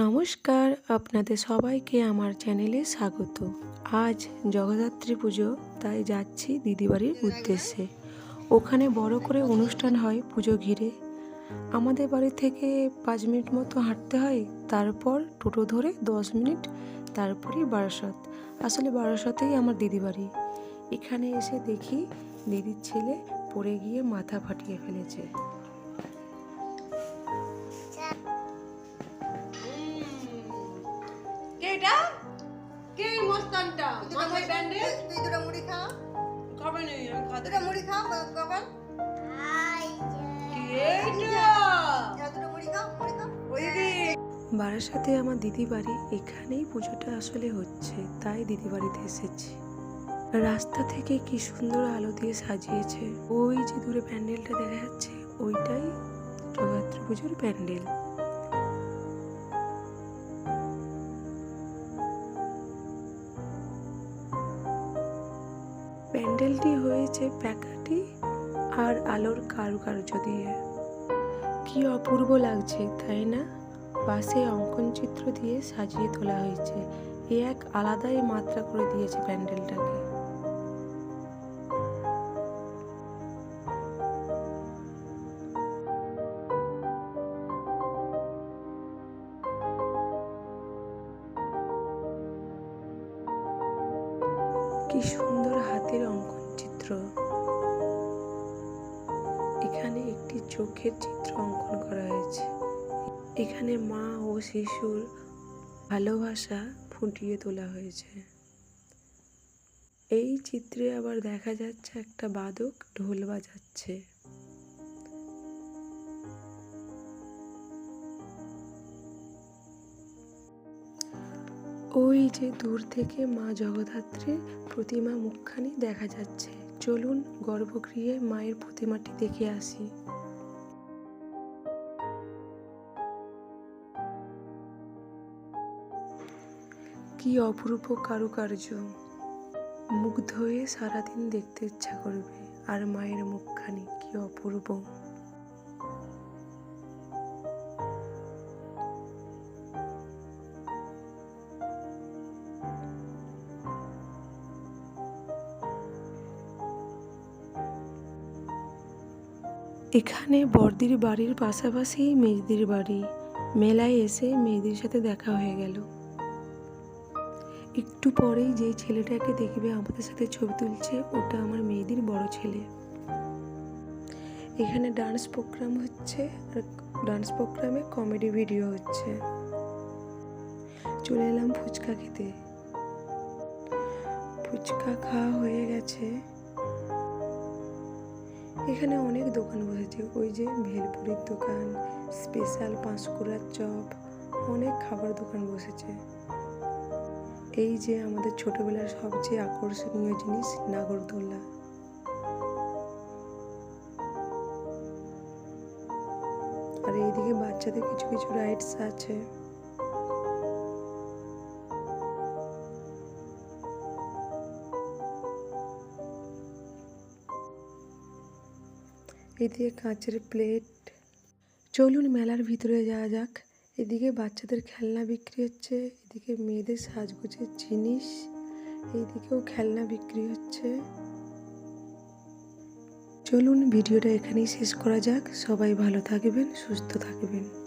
নমস্কার, আপনাদের সবাইকে আমার চ্যানেলে স্বাগত। আজ জগদ্ধাত্রী পুজো, তাই যাচ্ছি দিদিবাড়ির উদ্দেশ্যে। ওখানে বড় করে অনুষ্ঠান হয় পুজো ঘিরে। আমাদের বাড়ি থেকে পাঁচ মিনিট মতো হাঁটতে হয়, তারপর টোটো ধরে দশ মিনিট তারপরেই বারাসাত। আসলে বারাসাতেই আমার দিদি বাড়ি এখানে এসে দেখি দিদির ছেলে পড়ে গিয়ে মাথা ফাটিয়ে ফেলেছে। এটা? কে মস্তানটা? মাথায় ব্যান্ডেজ তুই দুটো মুড়ি খা খাবে আমি খাতে দুটো মুড়ি বারাসাতে আমার দিদি বাড়ি এখানেই পুজোটা আসলে হচ্ছে তাই দিদি বাড়িতে এসেছি। রাস্তা থেকে কি সুন্দর আলো দিয়ে সাজিয়েছে ওই যে দূরে প্যান্ডেলটা দেখা যাচ্ছে ওইটাই জগদ্ধাত্রী পুজোর প্যান্ডেল। প্যান্ডেলটি হয়েছে প্যাকাটি আর আলোর কারুকার্য দিয়ে। কি অপূর্ব লাগছে, তাই না? পাশে অঙ্কন চিত্র দিয়ে সাজিয়ে তোলা হয়েছে। এ এক আলাদাই মাত্রা করে দিয়েছে প্যান্ডেলটাকে। কি সুন্দর হাতের অঙ্কন চিত্র। এখানে একটি চোখের চিত্র অঙ্কন করা হয়েছে। এখানে মা ও শিশুর ভালোবাসা ফুটিয়ে তোলা হয়েছে। এই চিত্রে আবার দেখা যাচ্ছে একটা বাদক ঢোল বাজাচ্ছে। ওই যে দূর থেকে মা জগদ্ধাত্রীর প্রতিমা মুখখানি দেখা যাচ্ছে। চলুন গর্ভগৃহে মায়ের প্রতিমাটি দেখে আসি। কি অপরূপ কারুকার্য। মুগ্ধ হয়ে সারাদিন দেখতে ইচ্ছা করবে, আর মায়ের মুখখানি কি অপূর্ব। এখানে বর্দির বাড়ির পাশাপাশি মেজদির বাড়ি। মেলায় এসে মেয়েদের সাথে দেখা হয়ে গেল। একটু পরেই যে ছেলেটাকে দেখবে আমাদের সাথে ছবি তুলছে, ওটা আমার মেয়েদের বড় ছেলে। এখানে ডান্স প্রোগ্রাম হচ্ছে, আর ডান্স প্রোগ্রামে কমেডি ভিডিও হচ্ছে। চলে এলাম ফুচকা খেতে। ফুচকা খাওয়া হয়ে গেছে। এখানে অনেক দোকান বসেছে। ওই যে ভেলপুরির দোকান স্পেশাল পাঁশকুড়ার চপ, অনেক খাবার দোকান বসেছে। এই যে আমাদের ছোটবেলার সবচেয়ে আকর্ষণীয় জিনিস নাগরদোল্লা আর এইদিকে বাচ্চাদের কিছু কিছু রাইডস আছে। এদিকে কাঁচের প্লেট চলুন মেলার ভিতরে যাওয়া যাক। এদিকে বাচ্চাদের খেলনা বিক্রি হচ্ছে, এদিকে মেয়েদের সাজগোজের জিনিস, এইদিকেও খেলনা বিক্রি হচ্ছে। চলুন ভিডিওটা এখানেই শেষ করা যাক। সবাই ভালো থাকবেন, সুস্থ থাকবেন।